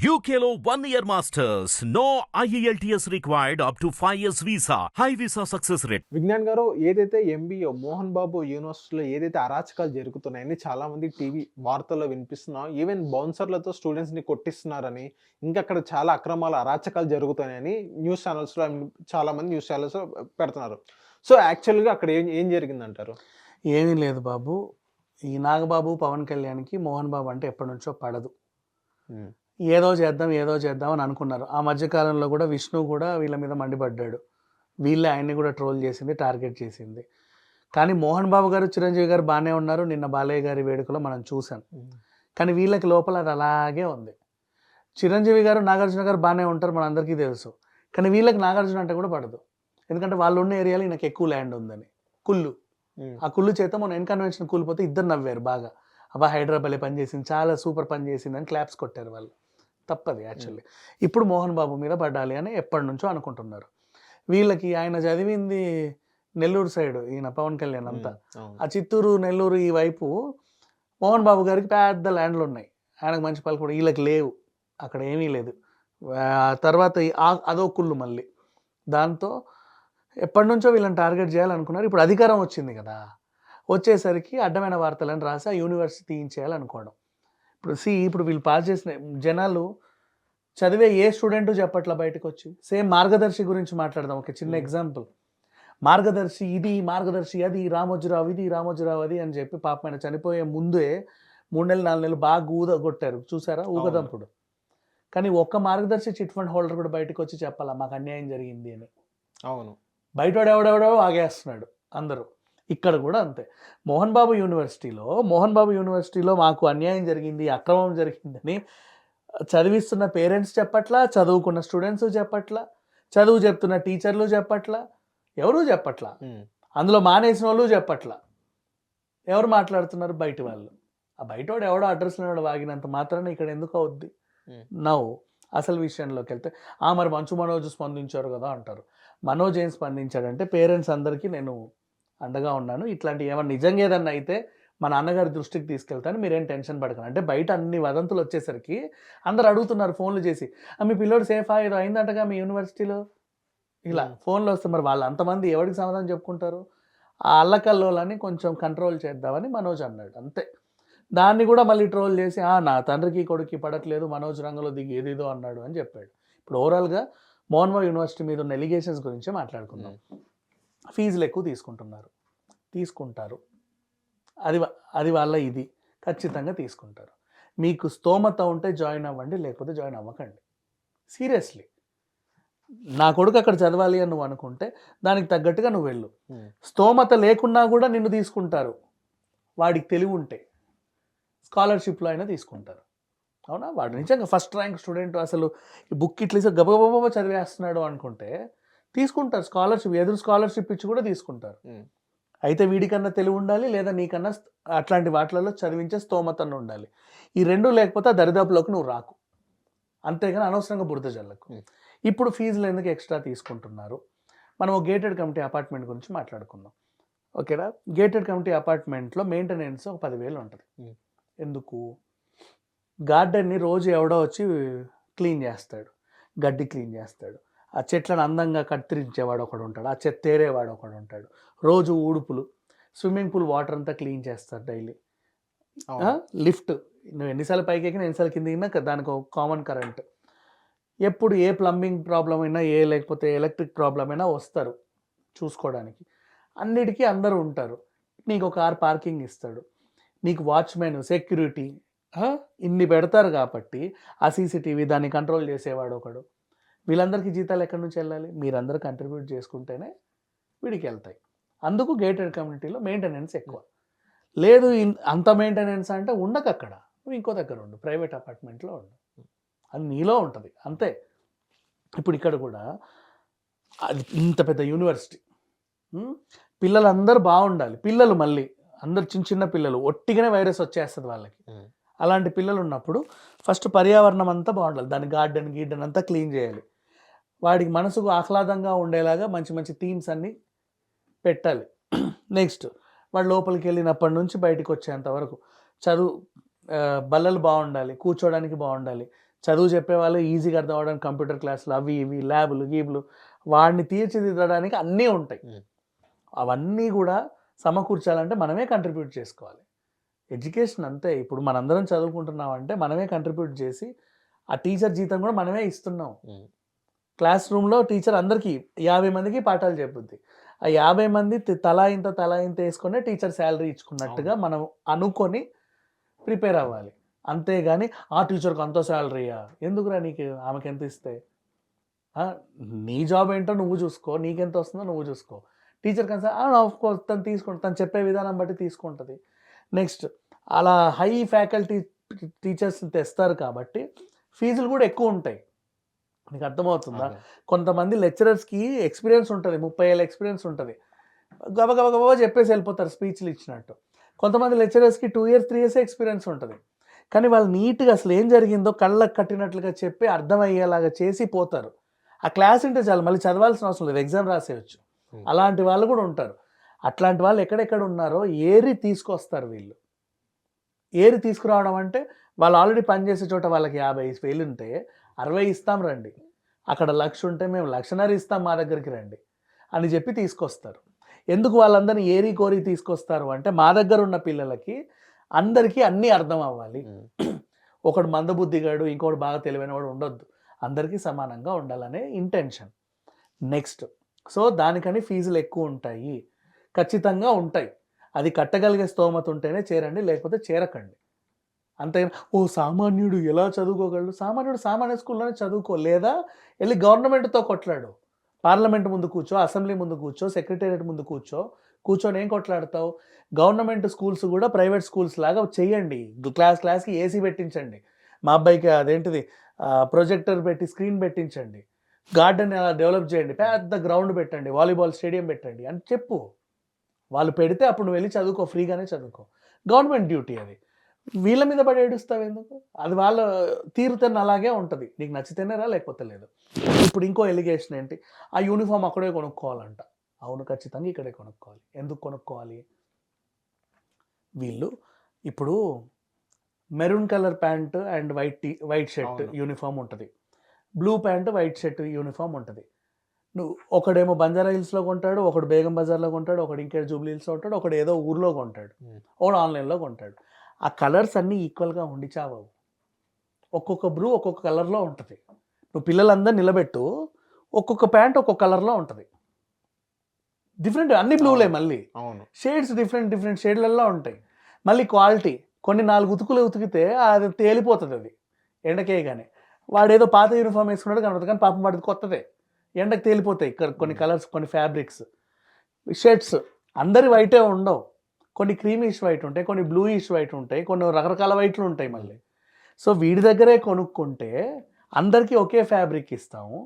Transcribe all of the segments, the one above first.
One year masters. No E IELTS required up to 5 years visa. High visa success rate. Vignan గారు ఏదైతే MBO Mohan Babu యూనివర్సిటీలో ఏదైతే అరాచకాలు జరుగుతున్నాయని చాలా మంది టీవీ వార్తల్లో వినిపిస్తున్నాం ఈవెన్ బౌన్సర్లతో స్టూడెంట్స్ని కొట్టిస్తున్నారని ఇంకా అక్కడ చాలా అక్రమాలు అరాచకాలు జరుగుతున్నాయని న్యూస్ ఛానల్స్లో చాలా మంది న్యూస్ ఛానల్స్లో పెడుతున్నారు సో యాక్చువల్గా అక్కడ ఏం ఏం జరిగిందంటారు ఏమీ లేదు బాబు ఈ నాగబాబు పవన్ కళ్యాణ్కి మోహన్ బాబు అంటే ఎప్పటి నుంచో పడదు ఏదో చేద్దాం ఏదో చేద్దాం అని అనుకున్నారు. ఆ మధ్యకాలంలో కూడా విష్ణు కూడా వీళ్ళ మీద మండిపడ్డాడు. వీళ్ళే ఆయన్ని కూడా ట్రోల్ చేసింది టార్గెట్ చేసింది. కానీ మోహన్ బాబు గారు చిరంజీవి గారు బాగానే ఉన్నారు. నిన్న బాలయ్య గారి వేడుకలో మనం చూసాం. కానీ వీళ్ళకి లోపల అది అలాగే ఉంది. చిరంజీవి గారు నాగార్జున గారు బాగానే ఉంటారు మనందరికీ తెలుసు. కానీ వీళ్ళకి నాగార్జున అంటే కూడా పడదు. ఎందుకంటే వాళ్ళు ఉన్న ఏరియాలో ఈయనకి ఎక్కువ ల్యాండ్ ఉందని. కుళ్ళు. ఆ కుళ్ళు చేత మన ఎన్కన్వెన్షన్ కూలిపోతే ఇద్దరు నవ్వారు బాగా. అబ్బా హైదరాబాద్లో పని చేసింది చాలా సూపర్ పని చేసింది అని క్లాప్స్ కొట్టారు వాళ్ళు. తప్పది యాక్చువల్లీ. ఇప్పుడు మోహన్ బాబు మీద పడాలి అని ఎప్పటి నుంచో అనుకుంటున్నారు. వీళ్ళకి ఆయన చదివింది నెల్లూరు సైడ్ ఈయన పవన్ కళ్యాణ్ అంతా. ఆ చిత్తూరు నెల్లూరు ఈ వైపు మోహన్ బాబు గారికి పెద్ద ల్యాండ్లు ఉన్నాయి. ఆయనకు మంచి పలుకుడు వీళ్ళకి లేవు. అక్కడ ఏమీ లేదు. తర్వాత అదో కుళ్ళు మళ్ళీ. దాంతో ఎప్పటి నుంచో వీళ్ళని టార్గెట్ చేయాలనుకున్నారు. ఇప్పుడు అధికారం వచ్చింది కదా. వచ్చేసరికి అడ్డమైన వార్తలను రాసి ఆ యూనివర్సిటీ తీయించేయాలనుకోవడం. ఇప్పుడు సి ఇప్పుడు వీళ్ళు పాస్ చేసిన జనాలు చదివే ఏ స్టూడెంట్ చెప్పట్ల బయటకు వచ్చి సేమ్ మార్గదర్శి గురించి మాట్లాడదాం ఒక చిన్న. ఎగ్జాంపుల్. మార్గదర్శి ఇది మార్గదర్శి అది రామోజీరావు ఇది రామోజీరావు అది అని చెప్పి పాప ఆయన చనిపోయే ముందే మూడు నెలలు నాలుగు నెలలు బాగా ఊద కొట్టారు. చూసారా? ఊగదంపుడు. కానీ ఒక్క మార్గదర్శి చిట్ ఫండ్ హోల్డర్ కూడా బయటకు వచ్చి చెప్పాలా మాకు అన్యాయం జరిగింది అని. అవును. బయటోడు ఎవడెవడో ఆగేస్తున్నాడు అందరూ. ఇక్కడ కూడా అంతే. మోహన్ బాబు యూనివర్సిటీలో మోహన్ బాబు యూనివర్సిటీలో మాకు అన్యాయం జరిగింది అక్రమం జరిగిందని చదివిస్తున్న పేరెంట్స్ చెప్పట్లా చదువుకున్న స్టూడెంట్స్ చెప్పట్లా చదువు చెప్తున్న టీచర్లు చెప్పట్లా ఎవరూ చెప్పట్లా. అందులో మానేసిన వాళ్ళు చెప్పట్లా. ఎవరు మాట్లాడుతున్నారు? బయట వాళ్ళు. ఆ బయటోడు ఎవడో అడ్రస్ లేనివాడు వాగినంత మాత్రాన ఇక్కడ ఎందుకు అవుద్ది. నవ్వు అసలు విషయంలోకి వెళ్తే ఆ మరి మంచు మనోజ్ స్పందించారు కదా అంటారు. మనోజ్ ఏం స్పందించాడంటే పేరెంట్స్ అందరికీ నేను అండగా ఉన్నాను. ఇట్లాంటి ఏమన్నా నిజంగా ఏదన్నా అయితే మా నాన్నగారి దృష్టికి తీసుకెళ్తాను. మీరేం టెన్షన్ పడకండి. అంటే బయట అన్ని వదంతులు వచ్చేసరికి అందరు అడుగుతున్నారు ఫోన్లు చేసి "ఆ, మీ పిల్లోడు సేఫా? ఏదో అయిందంటగా మీ యూనివర్సిటీలో? ఇలా. ఫోన్లో వస్తే మరి వాళ్ళు అంతమంది ఎవరికి సమాధానం చెప్పుకుంటారు? ఆ అల్లకల్లోలని కొంచెం కంట్రోల్ చేద్దామని మనోజ్ అన్నాడు. అంతే. దాన్ని కూడా మళ్ళీ ట్రోల్ చేసి "ఆ, నా తండ్రికి కొడుక్కి పడట్లేదు మనోజ్ రంగంలో దిగి ఏదేదో అన్నాడు అని చెప్పాడు. ఇప్పుడు ఓవరాల్గా మోహన్మా యూనివర్సిటీ మీద ఉన్న ఎలిగేషన్స్ గురించి మాట్లాడుకుందాం. ఫీజులు ఎక్కువ తీసుకుంటున్నారు. తీసుకుంటారు. అది అది వాళ్ళ ఇది. ఖచ్చితంగా తీసుకుంటారు. మీకు స్తోమత ఉంటే జాయిన్ అవ్వండి లేకపోతే జాయిన్ అవ్వకండి. సీరియస్లీ. నా కొడుకు అక్కడ చదవాలి అని నువ్వు అనుకుంటే దానికి తగ్గట్టుగా నువ్వు వెళ్ళు. స్తోమత లేకున్నా కూడా నిన్ను తీసుకుంటారు. వాడికి తెలివి ఉంటే. స్కాలర్షిప్లో అయినా తీసుకుంటారు. అవునా? వాడు నిజంగా ఫస్ట్ ర్యాంక్ స్టూడెంట్ అసలు. ఈ బుక్ ఇట్లా గబగబ చదివేస్తున్నాడు అనుకుంటే తీసుకుంటారు. స్కాలర్షిప్ ఎదురు స్కాలర్షిప్ ఇచ్చి కూడా తీసుకుంటారు. అయితే వీడికన్నా తెలివి ఉండాలి లేదా నీకన్నా అట్లాంటి వాటిలలో చదివించే స్తోమతను ఉండాలి. ఈ రెండు లేకపోతే ఆ దరిదాపులోకి నువ్వు రాకు. అంతేగాని అనవసరంగా బురద జల్లకు. ఇప్పుడు ఫీజులు ఎందుకు ఎక్స్ట్రా తీసుకుంటున్నారు? మనం గేటెడ్ కమిటీ అపార్ట్మెంట్ గురించి మాట్లాడుకుందాం. ఓకేనా? గేటెడ్ కమిటీ అపార్ట్మెంట్లో మెయింటెనెన్స్ ఒక పదివేలు ఉంటుంది. ఎందుకు? గార్డెన్ని రోజు ఎవడో వచ్చి క్లీన్ చేస్తాడు. గడ్డి క్లీన్ చేస్తాడు. ఆ చెట్లను అందంగా కత్తిరించేవాడు ఒకడు ఉంటాడు ఆ చెత్త తేరేవాడు ఒకడు ఉంటాడు. రోజు ఊడుపులు స్విమ్మింగ్ పూల్ వాటర్ అంతా క్లీన్ చేస్తారు డైలీ. లిఫ్ట్. నువ్వు ఎన్నిసార్లు పైకి ఎక్కినా ఎన్నిసార్లు కింద ఎక్కినా దానికి ఒక కామన్ కరెంట్. ఎప్పుడు ఏ ప్లంబింగ్ ప్రాబ్లం అయినా ఏ లేకపోతే ఎలక్ట్రిక్ ప్రాబ్లం అయినా వస్తారు చూసుకోవడానికి. అన్నిటికీ అందరూ ఉంటారు. నీకు ఒక కార్ పార్కింగ్ ఇస్తాడు. నీకు వాచ్మెన్ సెక్యూరిటీ ఇన్ని పెడతారు కాబట్టి ఆ సీసీటీవీ దాన్ని కంట్రోల్ చేసేవాడు ఒకడు. వీళ్ళందరికీ జీతాలు ఎక్కడి నుంచి వెళ్ళాలి? మీరందరూ కంట్రిబ్యూట్ చేసుకుంటేనే వీడికి వెళ్తాయి అందుకు గేటెడ్ కమ్యూనిటీలో మెయింటెనెన్స్ ఎక్కువ. లేదు ఇన్- అంత మెయింటెనెన్స్ అంటే ఉండకు అక్కడ నువ్వు ఇంకో దగ్గర ఉండు ప్రైవేట్ అపార్ట్మెంట్లో ఉండు. అది నీలో ఉంటుంది. అంతే. ఇప్పుడు ఇక్కడ కూడా అది ఇంత పెద్ద యూనివర్సిటీ ఉమ్, పిల్లలందరూ బాగుండాలి. పిల్లలు మళ్ళీ అందరు చిన్న చిన్న పిల్లలు ఒట్టిగానే వైరస్ వచ్చేస్తుంది వాళ్ళకి. అలాంటి పిల్లలు ఉన్నప్పుడు ఫస్ట్ పర్యావరణం అంతా బాగుండాలి. దాని గార్డెన్ గీర్డెన్ అంతా క్లీన్ చేయాలి. వాడికి మనసుకు ఆహ్లాదంగా ఉండేలాగా మంచి మంచి థీమ్స్ అన్నీ పెట్టాలి. నెక్స్ట్ వాడు లోపలికి వెళ్ళినప్పటి నుంచి బయటికి వచ్చేంత వరకు చదువు బల్లలు బాగుండాలి కూర్చోడానికి బాగుండాలి. చదువు చెప్పేవాళ్ళు ఈజీగా అర్థం అవడానికి కంప్యూటర్ క్లాసులు అవి ఇవి ల్యాబులు గీబులు వాడిని తీర్చిదిద్దడానికి అన్నీ ఉంటాయి. Mm. అవన్నీ కూడా సమకూర్చాలంటే మనమే కంట్రిబ్యూట్ చేసుకోవాలి. ఎడ్యుకేషన్ అంతే. ఇప్పుడు మనందరం చదువుకుంటున్నామంటే మనమే కంట్రిబ్యూట్ చేసి ఆ టీచర్ జీతం కూడా మనమే ఇస్తున్నాం. Mm. క్లాస్ రూమ్లో టీచర్ అందరికీ యాభై మందికి పాఠాలు చెప్పుద్ది ఆ యాభై మంది తలా ఇంత తలా ఇంత వేసుకునే టీచర్ శాలరీ ఇచ్చుకున్నట్టుగా మనం అనుకొని ప్రిపేర్ అవ్వాలి. అంతేగాని ఆ టీచర్కి అంత శాలరీయా ఎందుకురా నీకు ఆమెకి ఎంత ఇస్తే? నీ జాబ్ ఏంటో నువ్వు చూసుకో నీకెంత వస్తుందో నువ్వు చూసుకో. టీచర్ కన్సా ఆఫ్ కోర్స్ తను తీసుకుంటుంది తను చెప్పే విధానం బట్టి తీసుకుంటుంది. నెక్స్ట్ అలా హై ఫ్యాకల్టీ టీచర్స్ తెస్తారు కాబట్టి ఫీజులు కూడా ఎక్కువ ఉంటాయి. నీకు అర్థమవుతుందా. కొంతమంది లెక్చరర్స్కి ఎక్స్పీరియన్స్ ఉంటుంది ముప్పై ఏళ్ళ ఎక్స్పీరియన్స్ ఉంటుంది. గబ గబ గబ చెప్పేసి వెళ్ళిపోతారు స్పీచ్లు ఇచ్చినట్టు. కొంతమంది లెక్చరర్స్కి two years three years experience ఉంటుంది. కానీ వాళ్ళు నీట్గా అసలు ఏం జరిగిందో కళ్ళకు కట్టినట్లుగా చెప్పి అర్థమయ్యేలాగా చేసి పోతారు. ఆ క్లాస్ ఉంటే చాలు మళ్ళీ చదవాల్సిన అవసరం లేదు ఎగ్జామ్ రాసేయచ్చు. అలాంటి వాళ్ళు కూడా ఉంటారు. అట్లాంటి వాళ్ళు ఎక్కడెక్కడ ఉన్నారో ఏరి తీసుకొస్తారు వీళ్ళు. ఏరి తీసుకురావడం అంటే వాళ్ళు ఆల్రెడీ పనిచేసే చోట వాళ్ళకి యాభై వేలు ఉంటే అరవై ఇస్తాం రండి. అక్కడ లక్ష ఉంటే మేము లక్షన్నర ఇస్తాం మా దగ్గరికి రండి అని చెప్పి తీసుకొస్తారు. ఎందుకు వాళ్ళందరినీ ఏరి కోరి తీసుకొస్తారు అంటే మా దగ్గర ఉన్న పిల్లలకి అందరికీ అన్నీ అర్థం అవ్వాలి. ఒకడు మందబుద్ధిగాడు ఇంకోటి బాగా తెలివైన వాడు ఉండొద్దు. అందరికీ సమానంగా ఉండాలనే ఇంటెన్షన్ నెక్స్ట్ సో దానికని ఫీజులు ఎక్కువ ఉంటాయి. ఖచ్చితంగా ఉంటాయి. అది కట్టగలిగే స్తోమత ఉంటేనే చేరండి లేకపోతే చేరకండి. అంతే ఓ సామాన్యుడు ఎలా చదువుకోగలడు? సామాన్యుడు సామాన్య స్కూల్లోనే చదువుకో లేదా వెళ్ళి గవర్నమెంట్తో కొట్లాడు. పార్లమెంట్ ముందు కూర్చో అసెంబ్లీ ముందు కూర్చో సెక్రటేరియట్ ముందు కూర్చో కూర్చొని ఏం కొట్లాడతావు? గవర్నమెంట్ స్కూల్స్ కూడా ప్రైవేట్ స్కూల్స్ లాగా చేయండి క్లాస్ క్లాస్కి ఏసీ పెట్టించండి. మా అబ్బాయికి అదేంటిది? ప్రొజెక్టర్ పెట్టి స్క్రీన్ పెట్టించండి. గార్డెన్ ఎలా డెవలప్ చేయండి? పెద్ద గ్రౌండ్ పెట్టండి వాలీబాల్ స్టేడియం పెట్టండి అని చెప్పు. వాళ్ళు పెడితే అప్పుడు నువ్వు వెళ్ళి చదువుకో ఫ్రీగానే చదువుకో. గవర్నమెంట్ డ్యూటీ అది. వీళ్ళ మీద పడి ఏడుస్తావు ఎందుకు? అది వాళ్ళ తీరుతెన్న అలాగే ఉంటుంది. నీకు నచ్చితేనే రా లేకపోతే లేదు. ఇప్పుడు ఇంకో ఎలిగేషన్ ఏంటి? ఆ యూనిఫామ్ అక్కడే కొనుక్కోవాలంట. అవును ఖచ్చితంగా ఇక్కడే కొనుక్కోవాలి. ఎందుకు కొనుక్కోవాలి? వీళ్ళు ఇప్పుడు maroon colour pant and white T white shirt. Uniform ఉంటుంది. Blue pant white shirt uniform ఉంటుంది. నువ్వు ఒకడేమో బంజారా హిల్స్లో కొంటాడు ఒకడు బేగం బజార్లో కొంటాడు ఒకడు ఇంకా జూబ్లీ హిల్స్లో ఉంటాడు ఒకడు ఏదో ఊర్లో కొంటాడు. ఒకడు ఆన్లైన్లో కొంటాడు. ఆ కలర్స్ అన్నీ ఈక్వల్గా ఉండి చావవు ఒక్కొక్క బ్లూ ఒక్కొక్క కలర్లో ఉంటుంది. నువ్వు పిల్లలందరూ నిలబెట్టు ఒక్కొక్క ప్యాంట్ ఒక్కొక్క కలర్లో ఉంటుంది. డిఫరెంట్ అన్ని బ్లూలే. మళ్ళీ. అవును. షేడ్స్ డిఫరెంట్ డిఫరెంట్ షేడ్లలో ఉంటాయి. మళ్ళీ క్వాలిటీ కొన్ని నాలుగు ఉతుకులు ఉతికితే అది తేలిపోతుంది అది. ఎండకేయగానే. వాడు ఏదో పాత యూనిఫామ్ వేసుకున్నాడు కనబడుతుంది కానీ పాపం వాడిది కొత్తదే. ఎండకు తేలిపోతాయి. ఇక్కడ కొన్ని కలర్స్ కొన్ని ఫ్యాబ్రిక్స్. షర్ట్స్ అందరి వైటే ఉండవు. కొన్ని క్రీమిష్ వైట్ ఉంటాయి కొన్ని బ్లూయిష్ వైట్ ఉంటాయి కొన్ని రకరకాల వైట్లు ఉంటాయి మళ్ళీ. సో వీడి దగ్గరే కొనుక్కుంటే అందరికీ ఒకే ఫ్యాబ్రిక్ ఇస్తాము.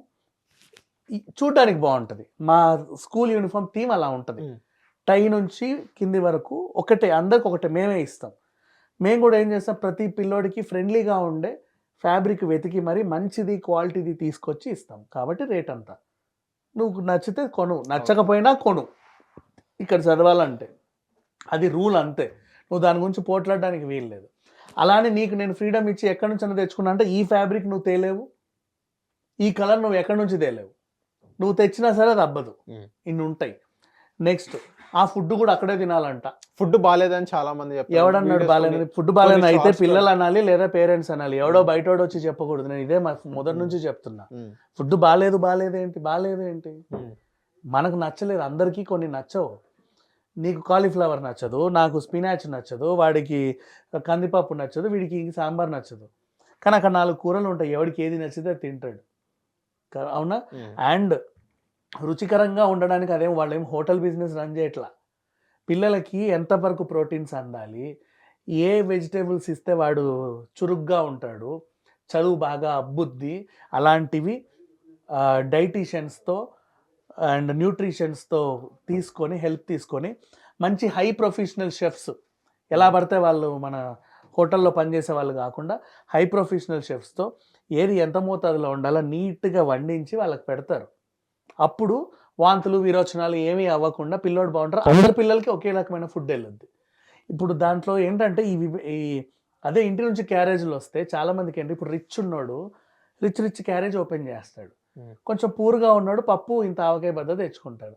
చూడ్డానికి బాగుంటుంది. మా స్కూల్ యూనిఫామ్ థీమ్ అలా ఉంటుంది. టై నుంచి కింది వరకు ఒకటే అందరికి ఒకటే మేమే ఇస్తాం. మేము కూడా ఏం చేస్తాం ప్రతి పిల్లోడికి ఫ్రెండ్లీగా ఉండే ఫ్యాబ్రిక్ వెతికి మరి మంచిది క్వాలిటీది తీసుకొచ్చి ఇస్తాం. కాబట్టి రేట్ అంతా. నువ్వు నచ్చితే కొను నచ్చకపోయినా కొను. ఇక్కడ చదవాలంటే. అది రూల్ అంతే. నువ్వు దాని గురించి పోట్లాడడానికి వీల్లేదు అలానే నీకు నేను ఫ్రీడమ్ ఇచ్చి ఎక్కడి నుంచి తెచ్చుకున్నా అంటే ఈ ఫ్యాబ్రిక్ నువ్వు తేలేవు. ఈ కలర్ నువ్వు ఎక్కడి నుంచి తేలేవు. నువ్వు తెచ్చినా సరే అది అబ్బదు. ఇన్ని ఉంటాయి. నెక్స్ట్ ఆ ఫుడ్ కూడా అక్కడే తినాలంట. ఫుడ్ బాగాలేదని చాలా మంది. ఎవడన్నాడు బాగాలేదు? ఫుడ్ బాగాలేదు అయితే పిల్లలు అనాలి లేదా పేరెంట్స్ అనాలి. ఎవడో బయటోడు వచ్చి చెప్పకూడదు. నేను ఇదే మొదటి నుంచి చెప్తున్నా. ఫుడ్ బాగాలేదు బాగాలేదు ఏంటి బాగాలేదు ఏంటి Mm. మనకు నచ్చలేదు. అందరికీ కొన్ని నచ్చవు. నీకు కాలీఫ్లవర్ నచ్చదు నాకు స్పినాచ్ నచ్చదు వాడికి కందిపప్పు నచ్చదు వీడికి సాంబార్ నచ్చదు. కానీ అక్కడ నాలుగు కూరలు ఉంటాయి ఎవడికి ఏది నచ్చితే అది తింటాడు. అవునా. అండ్ రుచికరంగా ఉండడానికి అదేం వాళ్ళు హోటల్ బిజినెస్ రన్ చేయట్లా. పిల్లలకి ఎంతవరకు ప్రోటీన్స్ అందాలి ఏ వెజిటేబుల్స్ ఇస్తే వాడు చురుగ్గా ఉంటాడు చదువు బాగా అబ్బుద్ది అలాంటివి డైటీషియన్స్తో అండ్ న్యూట్రిషన్స్తో తీసుకొని హెల్ప్ తీసుకొని మంచి హై ప్రొఫెషనల్ షెఫ్స్. ఎలా పడితే వాళ్ళు మన హోటల్లో పనిచేసే వాళ్ళు కాకుండా హై ప్రొఫెషనల్ షెఫ్స్తో ఏది ఎంత మోతాదులో ఉండాలో నీట్గా వండించి వాళ్ళకి పెడతారు. అప్పుడు వాంతులు విరోచనాలు ఏమీ అవ్వకుండా పిల్లోడు బాగుంటారు అందరి పిల్లలకి ఒకే రకమైన ఫుడ్ వెళ్ళొద్ది. ఇప్పుడు దాంట్లో ఏంటంటే ఈ ఈ అదే ఇంటి నుంచి క్యారేజ్లు వస్తే చాలా మందికి ఏంటి ఇప్పుడు రిచ్ ఉన్నాడు రిచ్ రిచ్ క్యారేజ్ ఓపెన్ చేస్తాడు. కొంచెం పూర్గా ఉన్నాడు పప్పు ఇంత ఆవకాయ బద్ద తెచ్చుకుంటాడు.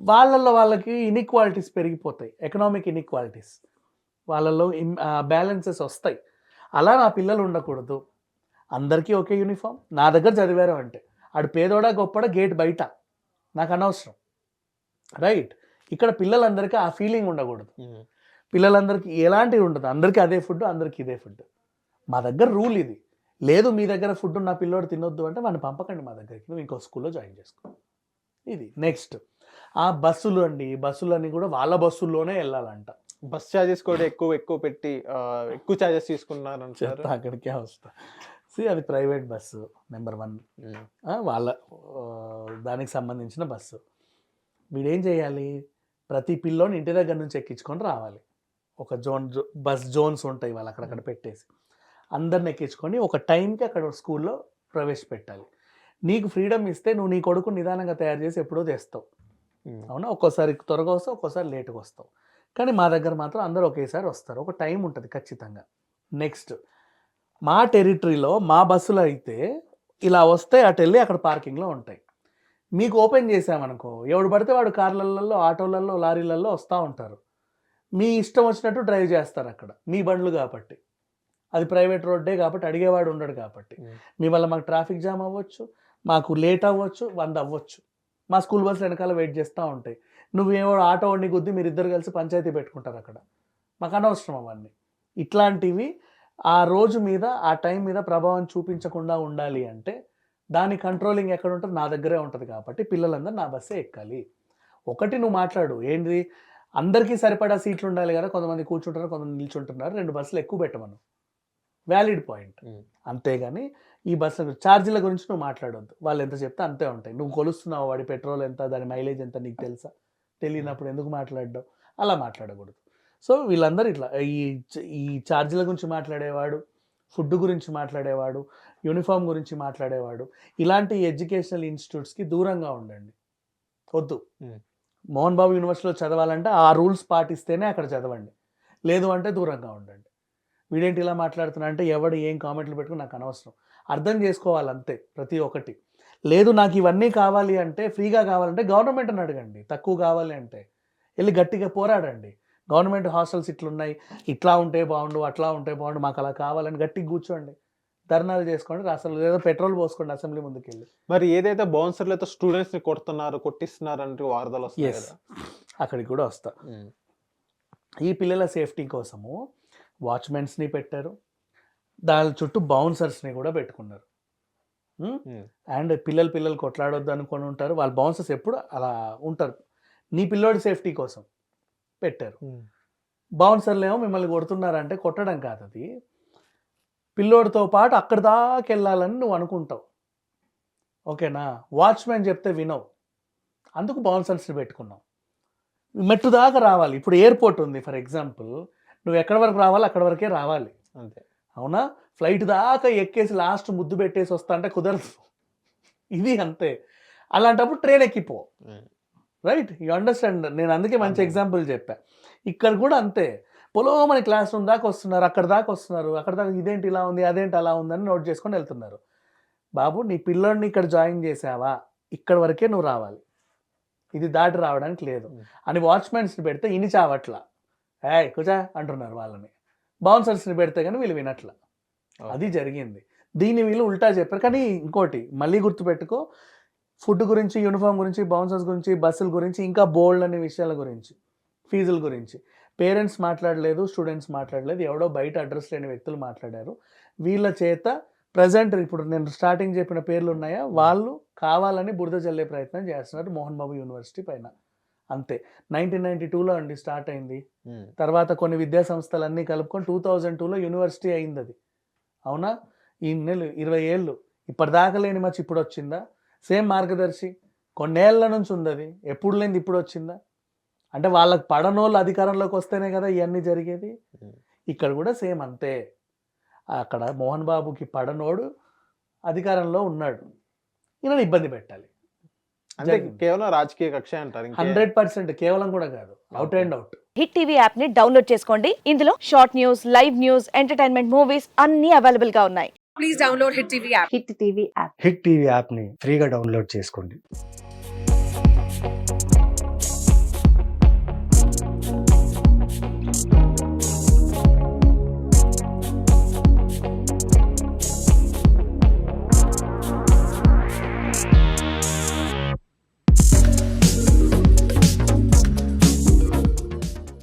వాళ్ళల్లో వాళ్ళకి ఇన్ఈక్వాలిటీస్ పెరిగిపోతాయి ఎకనామిక్ ఇన్ఈక్వాలిటీస్ వాళ్ళల్లో బ్యాలెన్సెస్ వస్తాయి. అలా నా పిల్లలు ఉండకూడదు. అందరికీ ఒకే యూనిఫామ్ నా దగ్గర చదివారు అంటే. ఆడు పేదోడా గొప్పడా గేట్ బయట. నాకు అనవసరం. రైట్ ఇక్కడ పిల్లలందరికీ ఆ ఫీలింగ్ ఉండకూడదు. పిల్లలందరికీ ఎలాంటివి ఉండదు. అందరికీ అదే ఫుడ్ అందరికీ ఇదే ఫుడ్ మా దగ్గర రూల్ ఇది. లేదు మీ దగ్గర ఫుడ్ నా పిల్లోడు తినొద్దు అంటే వాడిని పంపకండి మా దగ్గరికి నువ్వు ఇంకో స్కూల్లో జాయిన్ చేసుకో. ఇది నెక్స్ట్ ఆ బస్సులు అండి బస్సులన్నీ కూడా వాళ్ళ బస్సుల్లోనే వెళ్ళాలంట. బస్ ఛార్జెస్ కూడా ఎక్కువ ఎక్కువ పెట్టి ఎక్కువ ఛార్జెస్ తీసుకున్నారు చెప్తా అక్కడికే వస్తా. సి అది ప్రైవేట్ బస్సు నెంబర్ వన్ వాళ్ళ దానికి సంబంధించిన బస్సు వీడేం చేయాలి? ప్రతి పిల్లోని ఇంటి దగ్గర నుంచి ఎక్కించుకొని రావాలి. ఒక జోన్ బస్ జోన్స్ ఉంటాయి వాళ్ళు అక్కడక్కడ పెట్టేసి. అందరిని ఎక్కించుకొని ఒక టైంకి అక్కడ స్కూల్లో ప్రవేశపెట్టాలి. నీకు ఫ్రీడమ్ ఇస్తే నువ్వు నీ కొడుకు నిదానంగా తయారు చేసి ఎప్పుడో తెస్తావు. అవునా? ఒక్కోసారి త్వరగా వస్తావు ఒక్కోసారి లేట్గా వస్తావు. కానీ మా దగ్గర మాత్రం అందరూ ఒకేసారి వస్తారు. ఒక టైం ఉంటుంది ఖచ్చితంగా. నెక్స్ట్ మా టెరిటరీలో మా బస్సులు అయితే ఇలా వస్తే అటు వెళ్ళి అక్కడ పార్కింగ్లో ఉంటాయి. మీకు ఓపెన్ చేసామనుకో ఎవడు పడితే వాడు కార్లలో ఆటోలలో లారీలలో వస్తూ ఉంటారు. మీ ఇష్టం వచ్చినట్టు డ్రైవ్ చేస్తారు అక్కడ. మీ బండ్లు కాబట్టి. అది ప్రైవేట్ రోడ్డే కాబట్టి అడిగేవాడు ఉండడు కాబట్టి. మీ వల్ల మాకు ట్రాఫిక్ జామ్ అవ్వచ్చు మాకు లేట్ అవ్వచ్చు వంద అవ్వచ్చు. మా స్కూల్ బస్సులు వెనకాల వెయిట్ చేస్తూ ఉంటాయి. నువ్వేమో ఆటో వండి గుద్ది మీరు ఇద్దరు కలిసి పంచాయతీ పెట్టుకుంటారు అక్కడ. మాకు అనవసరం అవన్నీ. ఇట్లాంటివి ఆ రోజు మీద ఆ టైం మీద ప్రభావం చూపించకుండా ఉండాలి అంటే దాని కంట్రోలింగ్ ఎక్కడ ఉంటుంది? నా దగ్గరే ఉంటుంది కాబట్టి పిల్లలందరూ నా బస్సే ఎక్కాలి. ఒకటి నువ్వు మాట్లాడు. ఏంటి అందరికీ సరిపడా సీట్లు ఉండాలి కదా. కొంతమంది కూర్చుంటారు కొంతమంది నిల్చుంటున్నారు. రెండు బస్సులు ఎక్కువ పెట్టమను. Valid point. అంతేగాని ఈ బస్సుల ఛార్జీల గురించి నువ్వు మాట్లాడొద్దు. వాళ్ళు ఎంత చెప్తే అంతే ఉంటాయి. నువ్వు కొలుస్తున్నావు వాడి పెట్రోల్ ఎంత దాని మైలేజ్ ఎంత నీకు తెలుసా? తెలియనప్పుడు ఎందుకు మాట్లాడడం? అలా మాట్లాడకూడదు. సో వీళ్ళందరూ ఇట్లా ఈ ఈ ఛార్జీల గురించి మాట్లాడేవాడు ఫుడ్ గురించి మాట్లాడేవాడు యూనిఫామ్ గురించి మాట్లాడేవాడు ఇలాంటి ఎడ్యుకేషనల్ ఇన్స్టిట్యూట్స్కి దూరంగా ఉండండి. వద్దు. మోహన్ బాబు యూనివర్సిటీలో చదవాలంటే ఆ రూల్స్ పాటిస్తేనే అక్కడ చదవండి. లేదు అంటే దూరంగా ఉండండి. వీడేంటి ఇలా మాట్లాడుతున్నా అంటే ఎవడు ఏం కామెంట్లు పెట్టుకుని నాకు అనవసరం. అర్థం చేసుకోవాలి అంతే ప్రతి ఒక్కటి. లేదు నాకు ఇవన్నీ కావాలి అంటే ఫ్రీగా కావాలంటే గవర్నమెంట్ని అడగండి. తక్కువ కావాలి అంటే. వెళ్ళి గట్టిగా పోరాడండి. Government hostels ఇట్లున్నాయి. ఇట్లా ఉంటే బాగుండు అట్లా ఉంటే బాగుండు మాకు అలా కావాలని గట్టిగా కూర్చోండి. ధర్నాలు చేసుకోండి అసలు ఏదో పెట్రోల్ పోసుకోండి అసెంబ్లీ ముందుకు వెళ్ళి మరి ఏదైతే బౌన్సర్లతో స్టూడెంట్స్ని కొడుతున్నారు కొట్టిస్తున్నారు అంటే వార్తలు వస్తాయి అక్కడికి కూడా వస్తా. ఈ పిల్లల సేఫ్టీ కోసము వాచ్మెన్స్ని పెట్టారు. దాని చుట్టూ బౌన్సర్స్ని కూడా పెట్టుకున్నారు. Hmm. అండ్ పిల్లలు పిల్లలు కొట్లాడొద్దు అనుకొని ఉంటారు. వాళ్ళ బౌన్సర్స్ ఎప్పుడు అలా ఉంటారు. నీ పిల్లోడి సేఫ్టీ కోసం పెట్టారు. బౌన్సర్లు ఏమో మిమ్మల్ని కొడుతున్నారంటే కొట్టడం కాదు అది. పిల్లోడితో పాటు అక్కడి దాకా వెళ్ళాలని నువ్వు అనుకుంటావు. ఓకేనా? వాచ్మెన్ చెప్తే వినవు. అందుకు బౌన్సర్స్ని పెట్టుకున్నావు. మెట్టు దాకా రావాలి. ఇప్పుడు ఎయిర్పోర్ట్ ఉంది ఫర్ ఎగ్జాంపుల్. నువ్వు ఎక్కడి వరకు రావాలి అక్కడి వరకే రావాలి. అంతే. అవునా? ఫ్లైట్ దాకా ఎక్కేసి లాస్ట్ ముద్దు పెట్టేసి వస్తా అంటే కుదరదు. ఇది అంతే. అలాంటప్పుడు ట్రైన్ ఎక్కిపో. రైట్? You understand. నేను అందుకే మంచి. ఎగ్జాంపుల్ చెప్పా. ఇక్కడ కూడా అంతే. పొలో మన క్లాస్ రూమ్ దాకా వస్తున్నారు అక్కడ దాకా వస్తున్నారు అక్కడ దాకా ఇదేంటి ఇలా ఉంది అదేంటి అలా ఉందని నోట్ చేసుకొని వెళ్తున్నారు. బాబు నీ పిల్లోడిని ఇక్కడ జాయిన్ చేసావా? ఇక్కడ వరకే నువ్వు రావాలి. ఇది దాటి రావడానికి లేదు. అని వాచ్మెన్స్ని పెడితే ఇని చావట్లా. ఏయ్ కుచా అంటున్నారు వాళ్ళని. బౌన్సర్స్ని పెడితే కానీ వీళ్ళు వినట్ల. అది జరిగింది. దీన్ని వీళ్ళు ఉల్టా చెప్పారు. కానీ ఇంకోటి మళ్ళీ గుర్తుపెట్టుకో ఫుడ్ గురించి యూనిఫామ్ గురించి బౌన్సర్స్ గురించి బస్సుల గురించి ఇంకా బోల్డ్ అనే విషయాల గురించి ఫీజుల గురించి. పేరెంట్స్ మాట్లాడలేదు స్టూడెంట్స్ మాట్లాడలేదు ఎవడో బయట అడ్రస్ లేని వ్యక్తులు మాట్లాడారు. వీళ్ళ చేత ప్రజెంట్ ఇప్పుడు నేను స్టార్టింగ్ చెప్పిన పేర్లు ఉన్నాయా? వాళ్ళు కావాలని బురద చల్లే ప్రయత్నం చేస్తున్నారు మోహన్ బాబు యూనివర్సిటీ పైన. అంతే. నైన్టీన్ నైన్టీ టూలో అండి స్టార్ట్ అయింది. తర్వాత కొన్ని విద్యా సంస్థలన్నీ కలుపుకొని టూ థౌజండ్ టూలో యూనివర్సిటీ అయింది అది అవునా? ఈ నెలలు ఇరవై ఏళ్ళు. ఇప్పటిదాకా లేని మచ్చి ఇప్పుడు వచ్చిందా సేమ్ మార్గదర్శి. కొన్నేళ్ళ నుంచి ఉంది అది ఎప్పుడు లేనిది ఇప్పుడు వచ్చిందా అంటే వాళ్ళకి పడనోళ్ళు అధికారంలోకి వస్తేనే కదా ఇవన్నీ జరిగేది. ఇక్కడ కూడా సేమ్ అంతే. అక్కడ మోహన్ బాబుకి పడనోడు అధికారంలో ఉన్నాడు. ఈయనని ఇబ్బంది పెట్టాలి. అంటే. కేవలం రాజకీయ కక్ష అంటారు హండ్రెడ్ పర్సెంట్ కేవలం కూడా కాదు. Out and out. Hit TV యాప్ని డౌన్లోడ్ చేసుకోండి. ఇందులో short news live news entertainment movies అన్ని అవైలబుల్గా ఉన్నాయి. Please download Hit TV app. Hit TV app hit TV యాప్ని ఫ్రీగా డౌన్లోడ్ చేసుకోండి.